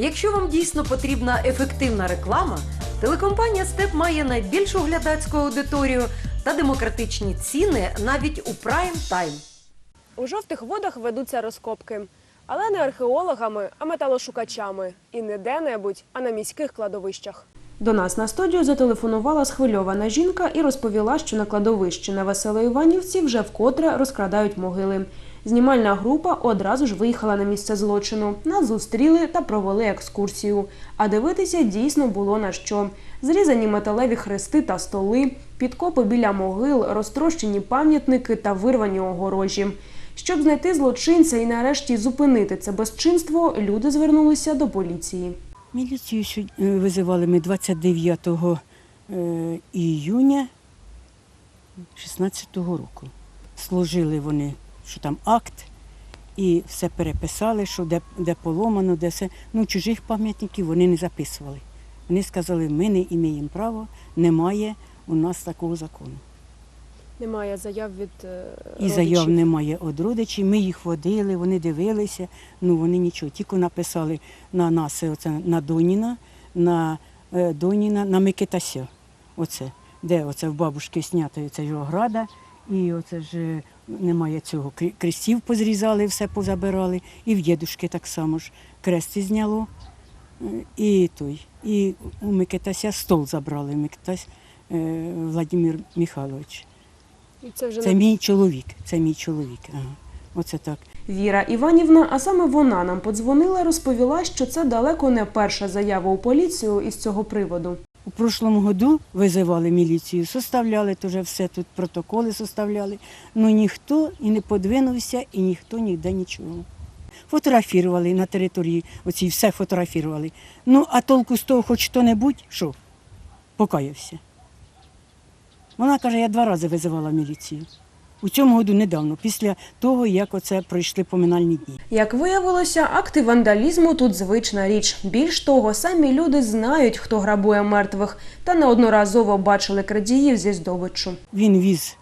Якщо вам дійсно потрібна ефективна реклама, телекомпанія Степ має найбільшу глядацьку аудиторію та демократичні ціни навіть у прайм тайм. У жовтих водах ведуться розкопки, але не археологами, а металошукачами. І не де-небудь, а на міських кладовищах. До нас на студію зателефонувала схвильована жінка і розповіла, що на кладовищі на Веселоіванівці вже вкотре розкрадають могили. Знімальна група одразу ж виїхала на місце злочину. Нас зустріли та провели екскурсію. А дивитися дійсно було на що. Зрізані металеві хрести та столи, підкопи біля могил, розтрощені пам'ятники та вирвані огорожі. Щоб знайти злочинця і нарешті зупинити це безчинство, люди звернулися до поліції. Міліцію е, визивали ми 29 е, іюня 16-го року. Служили вони, що там акт, і все переписали, що де, де поломано, де все. Ну, чужих пам'ятників вони не записували. Вони сказали, ми не імеємо права, немає у нас такого закону. Немає заяв від е, І заяв немає від родичів. Ми їх водили, вони дивилися, ну вони нічого. Тільки написали на нас, оце, на Доніна, на е, Доніна, на Микитася. Оце, де оце в бабушки знято це його града, і оце ж е, немає цього. Крестів позрізали, все позабирали, і в дідушки так само ж крести зняло. Е, І той, і у Микитася стол забрали, Микитась е, Владимир Михайлович. І це вже Це не мій чоловік, це мій чоловік. Ага. Оце так. Віра Іванівна, а саме вона нам подзвонила, розповіла, що це далеко не перша заява у поліцію із цього приводу. У прошлому году визивали міліцію, составляли теж все тут, протоколи составляли. Ну ніхто і не подвинувся, і ніхто ніде нічого. Фотографували на території, оці все фотографували. Ну, а толку з того хоч хто-небудь, що? Покаявся. Вона каже, я два рази визивала міліцію. У цьому году недавно, після того, як оце пройшли поминальні дні. Як виявилося, акти вандалізму тут звична річ. Більш того, самі люди знають, хто грабує мертвих, та неодноразово бачили крадіїв зі здобиччю. Він віз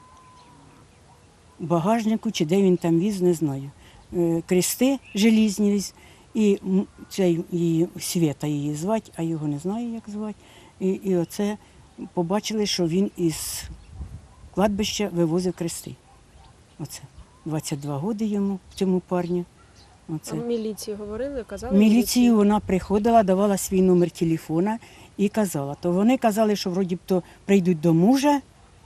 багажнику, чи де він там віз, не знаю. Е, Крести желізні віз, і цей її Свята її звати, а його не знаю, як звати. І, і оце побачили, що він із кладбища вивозив крести. Оце. 22 роки йому, цьому парню. Оце. А в міліції говорили, казали. Міліцію вона приходила, давала свій номер телефона і казала. То вони казали, що вроді б то прийдуть до мужа,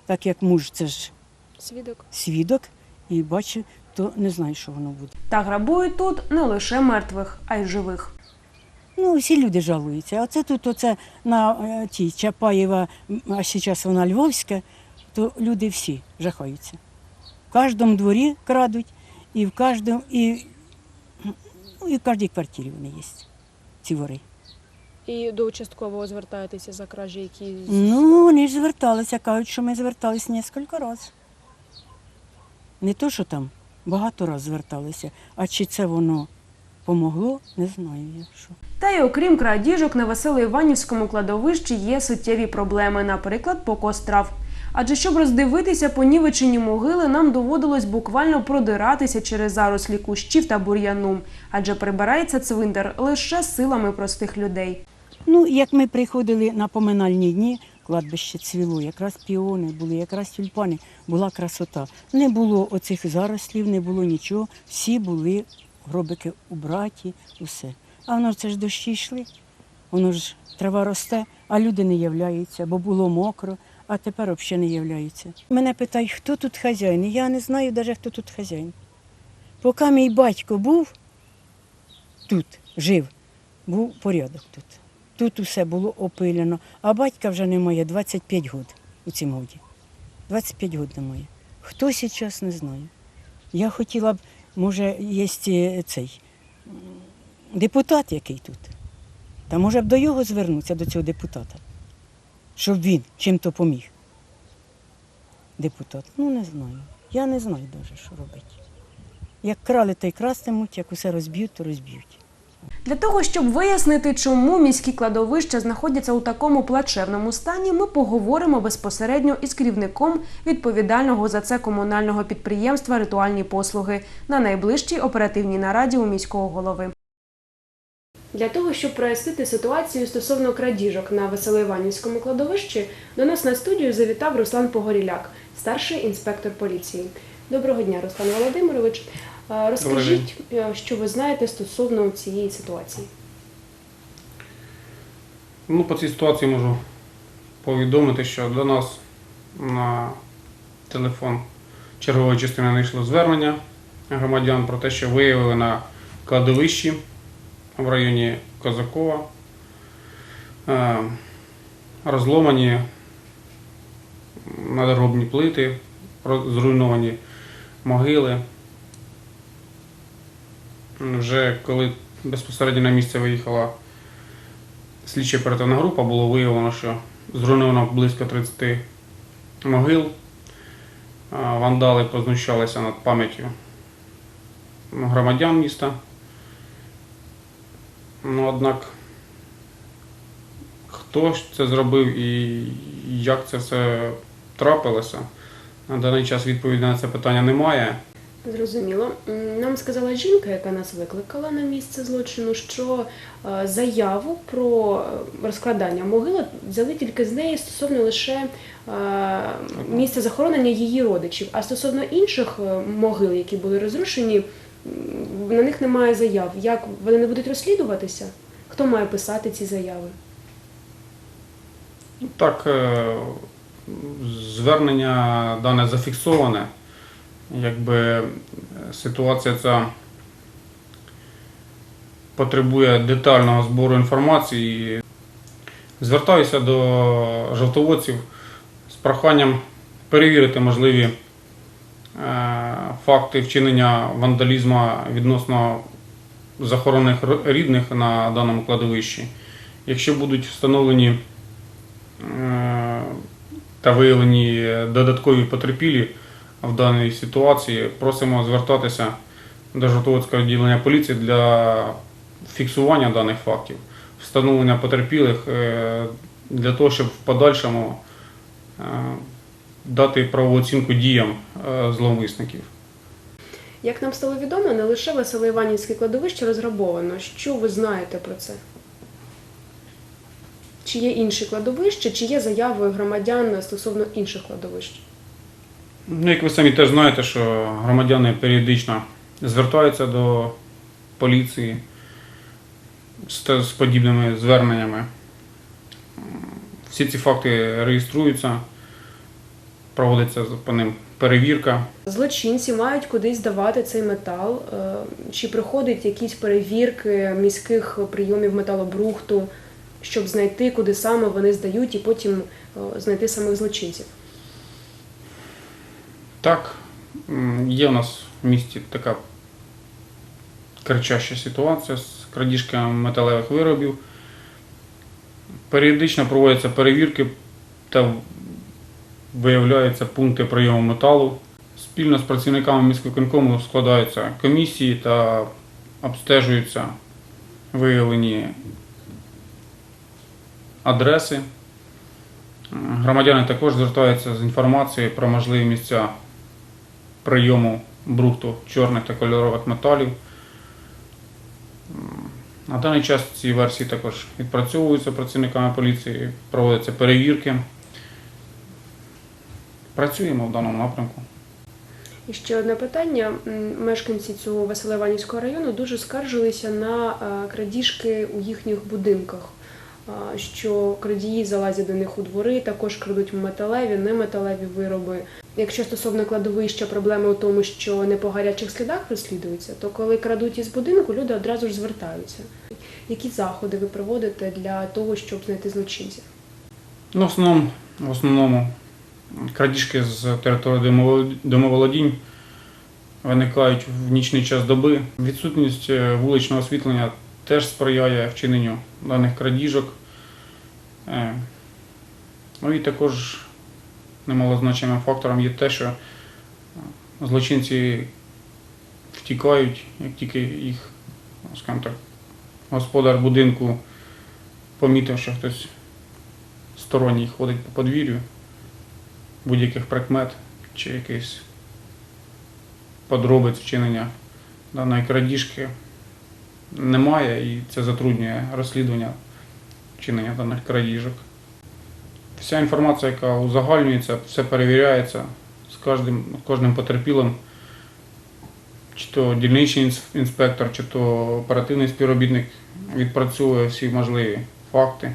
так як муж це ж Свідок. свідок, і бачив, то не знаю, що воно буде. Та грабують тут не лише мертвих, а й живих. Ну, всі люди жалуються. А це тут, оце на е, тій Чапаєва, а зараз вона Львовська, то люди всі жахаються. В кожному дворі крадуть, і в кожному, і, ну, і в кожній квартирі вони є, ці вори. І до участкового звертаєтеся за кражі, які Ну, вони ж зверталися, кажуть, що ми зверталися кілька разів. Не то, що там багато разів зверталися, а чи це воно помогло, не знаю я що. Та й окрім крадіжок, на Веселоіванівському кладовищі є суттєві проблеми, наприклад, покос трав. Адже щоб роздивитися понівечені могили, нам доводилось буквально продиратися через зарослі кущів та бур'яну, адже прибирається цвинтар лише силами простих людей. Ну, як ми приходили на поминальні дні, кладбище цвіло, якраз піони були, якраз тюльпани, була красота. Не було оцих зарослів, не було нічого, всі були гробики убраті, усе. А воно це ж дощі йшли, воно ж трава росте, а люди не являються, бо було мокро, а тепер взагалі не являються. Мене питають, хто тут хазяїн? Я не знаю навіть, хто тут хазяїн. Поки мій батько був тут, жив, був порядок тут. Тут усе було опилено, а батька вже немає 25 років у цім годі. 25 років немає. Хто зараз не знаю. Я хотіла б, може, є е, цей депутат, який тут. Та може б до його звернутися, до цього депутата, щоб він чим-то поміг. Депутат, ну не знаю. Я не знаю навіть, що робити. Як крали, то й крастимуть, як усе розб'ють, то розб'ють. Для того, щоб вияснити, чому міські кладовища знаходяться у такому плачевному стані, ми поговоримо безпосередньо із керівником відповідального за це комунального підприємства Ритуальні послуги на найближчій оперативній нараді у міського голови. Для того, щоб прояснити ситуацію стосовно крадіжок на Веселоіванівському кладовищі, до нас на студію завітав Руслан Погоріляк, старший інспектор поліції. Доброго дня, Руслан Володимирович. Е, Розкажіть, е, що ви знаєте стосовно цієї ситуації. Ну, по цій ситуації можу повідомити, що до нас на телефон чергової частини надійшло звернення громадян про те, що виявили на кладовищі в районі Козакова е, розломані надгробні плити, зруйновані могили. Вже коли безпосередньо на місце виїхала слідча оперативна група було виявлено, що зруйновано близько 30 могил. Вандали познущалися над пам'яттю громадян міста. Ну, однак, хто ж це зробив і як це все трапилося, на даний час відповіді на це питання немає. Зрозуміло. Нам сказала жінка, яка нас викликала на місце злочину, що е, заяву про е, розкладання могили взяли тільки з неї стосовно лише е, місця захоронення її родичів. А стосовно інших могил, які були розрушені, на них немає заяв. Як вони не будуть розслідуватися? Хто має писати ці заяви? Ну, Так, е, звернення дане зафіксоване. Якби е, ситуація ця потребує детального збору інформації. Звертаюся до жовтоводців з проханням перевірити можливі факти вчинення вандалізму відносно захоронених рідних на даному кладовищі. Якщо будуть встановлені е, та виявлені додаткові потерпілі в даній ситуації, просимо звертатися до Жовтоводського відділення поліції для фіксування даних фактів, встановлення потерпілих е, для того, щоб в подальшому е, дати правову оцінку діям е, зловмисників. Як нам стало відомо, не лише Веселоіванівське кладовище розграбовано. Що ви знаєте про це? Чи є інші кладовища, чи є заяви громадян стосовно інших кладовищ? Ну, як ви самі теж знаєте, що громадяни періодично звертаються до поліції з, з подібними зверненнями. Всі ці факти реєструються, проводиться по ним перевірка. Злочинці мають кудись здавати цей метал, е, чи приходять якісь перевірки міських прийомів металобрухту, щоб знайти, куди саме вони здають, і потім е, знайти самих злочинців. Так, є у нас в місті така кричаща ситуація з крадіжками металевих виробів. Періодично проводяться перевірки та виявляються пункти прийому металу. Спільно з працівниками міськвиконкому складаються комісії та обстежуються виявлені адреси. Громадяни також звертаються з інформацією про можливі місця прийому брухту чорних та кольорових металів. На даний час ці версії також відпрацьовуються працівниками поліції, проводяться перевірки. Працюємо в даному напрямку. І ще одне питання. Мешканці цього Веселоіванівського району дуже скаржилися на е, крадіжки у їхніх будинках. Що крадії залазять до них у двори, також крадуть металеві, неметалеві вироби. Якщо стосовно кладовища проблема у тому, що не по гарячих слідах розслідується, то коли крадуть із будинку, люди одразу ж звертаються. Які заходи ви проводите для того, щоб знайти злочинців? Ну, в основному, в основному крадіжки з території домоволодінь виникають в нічний час доби. Відсутність е, вуличного освітлення теж сприяє вчиненню даних крадіжок. Е, Ну і також немалозначним фактором є те, що е, злочинці втікають, як тільки їх, скажімо так, господар будинку помітив, що хтось сторонній ходить по подвір'ю, будь-яких прикмет чи якихось подробиць вчинення даної крадіжки немає і це затруднює розслідування вчинення даних крадіжок. Вся інформація, яка узагальнюється, все перевіряється з кожним, кожним потерпілим, чи то дільничний інспектор, чи то оперативний співробітник відпрацьовує всі можливі факти.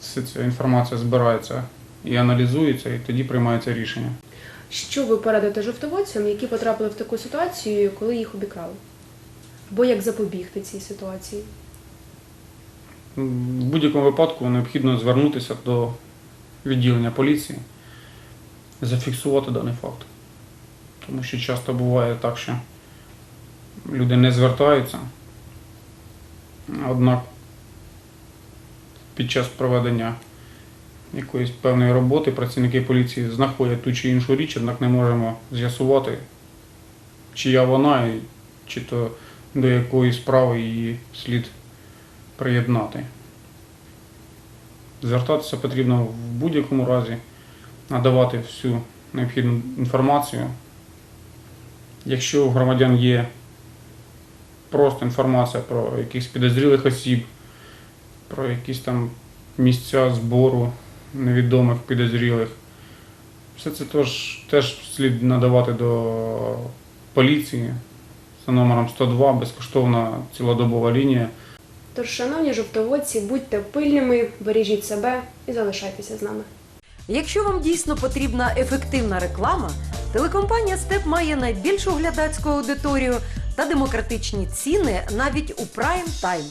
Вся ця інформація збирається і аналізується, і тоді приймається рішення. Що ви порадите жовтоводцям, які потрапили в таку ситуацію, коли їх обікрали? Або як запобігти цій ситуації? В будь-якому випадку необхідно звернутися до відділення поліції, зафіксувати даний факт. Тому що часто буває так, що люди не звертаються, однак під час проведення якоїсь певної роботи працівники поліції знаходять ту чи іншу річ, однак не можемо з'ясувати, чия вона і чи то до якої справи її слід приєднати. Звертатися потрібно в будь-якому разі, надавати всю необхідну інформацію. Якщо у громадян є просто інформація про якихось підозрілих осіб, про якісь там місця збору невідомих підозрілих, все це теж, теж слід надавати до поліції за номером 102, безкоштовна цілодобова лінія. Тож, шановні жовтоводці, будьте пильними, бережіть себе і залишайтеся з нами. Якщо вам дійсно потрібна ефективна реклама, телекомпанія Степ має найбільшу глядацьку аудиторію та демократичні ціни навіть у прайм тайм.